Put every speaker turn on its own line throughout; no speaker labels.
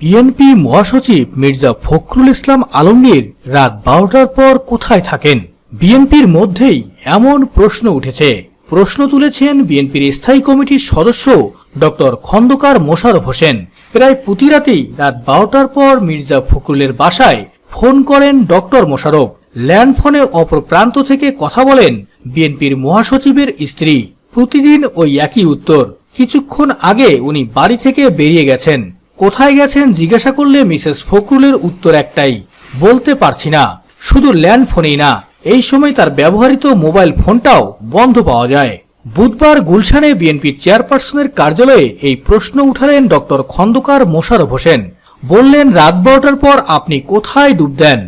BNP মহাসচিব মির্জা ফখরুল ইসলাম আলমগীর রাত বারোটার পর কোথায় থাকেন? বিএনপির মধ্যেই এমন প্রশ্ন উঠেছে। প্রশ্ন তুলেছেন বিএনপির স্থায়ী কমিটির সদস্য ডক্টর খন্দকার মোশারফ হোসেন। প্রায় প্রতি রাতেই রাত বারোটার পর মির্জা ফখরুলের বাসায় ফোন করেন ডক্টর মোশারফ ল্যান্ড ফোনে অপর প্রান্ত থেকে কথা বলেন বিএনপির মহাসচিবের স্ত্রী। প্রতিদিন ওই একই উত্তর। কিছুক্ষণ আগে উনি বাড়ি থেকে বেরিয়ে গেছেন। কোথায় গেছেন জিজ্ঞাসা করলে মিসেস ফখরুলের উত্তর একটাই, বলতে পারছি না। শুধু ল্যান্ড ফোনেই না, এই সময় তার ব্যবহৃত মোবাইল ফোনটাও বন্ধ পাওয়া যায়। বুধবার গুলশানে বিএনপির চেয়ারপারসনের কার্যালয়ে এই প্রশ্ন উঠালেন ডক্টর খন্দকার মোশারফ হোসেন। বললেন, রাত বারোটার পর আপনি কোথায় ডুব দেন?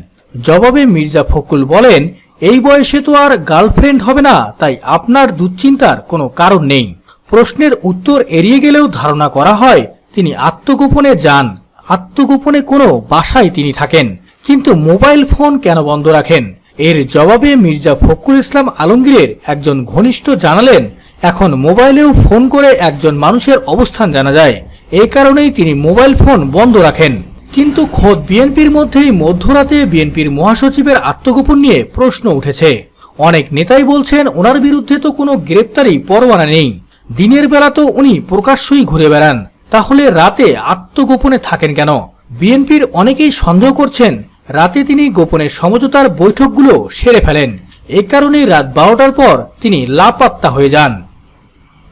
জবাবে মির্জা ফখরুল বলেন, এই বয়সে তো আর গার্লফ্রেন্ড হবে না, তাই আপনার দুশ্চিন্তার কোনো কারণ নেই। প্রশ্নের উত্তর এড়িয়ে গেলেও ধারণা করা হয় তিনি আত্মগোপনে যান। আত্মগোপনে কোনো বাসায় তিনি থাকেন। কিন্তু মোবাইল ফোন কেন বন্ধ রাখেন? এর জবাবে মির্জা ফখরুল ইসলাম আলমগীরের একজন ঘনিষ্ঠ জানালেন, এখন মোবাইলেও ফোন করে একজন মানুষের অবস্থান জানা যায়। এই কারণেই তিনি মোবাইল ফোন বন্ধ রাখেন। কিন্তু খোদ বিএনপির মধ্যেই মধ্যরাতে বিএনপির মহাসচিবের আত্মগোপন নিয়ে প্রশ্ন উঠেছে। অনেক নেতাই বলছেন, ওনার বিরুদ্ধে তো কোনো গ্রেপ্তারি পরোয়ানা নেই। দিনের বেলা তো উনি প্রকাশ্যই ঘুরে বেড়ান। তাহলে রাতে আত্মগোপনে থাকেন কেন? বিএনপির অনেকেই সন্দেহ করছেন, রাতে তিনি গোপনে সমঝোতার বৈঠকগুলো সেরে ফেলেন। এ কারণেই রাত বারোটার পর তিনি লাপাত্তা হয়ে যান।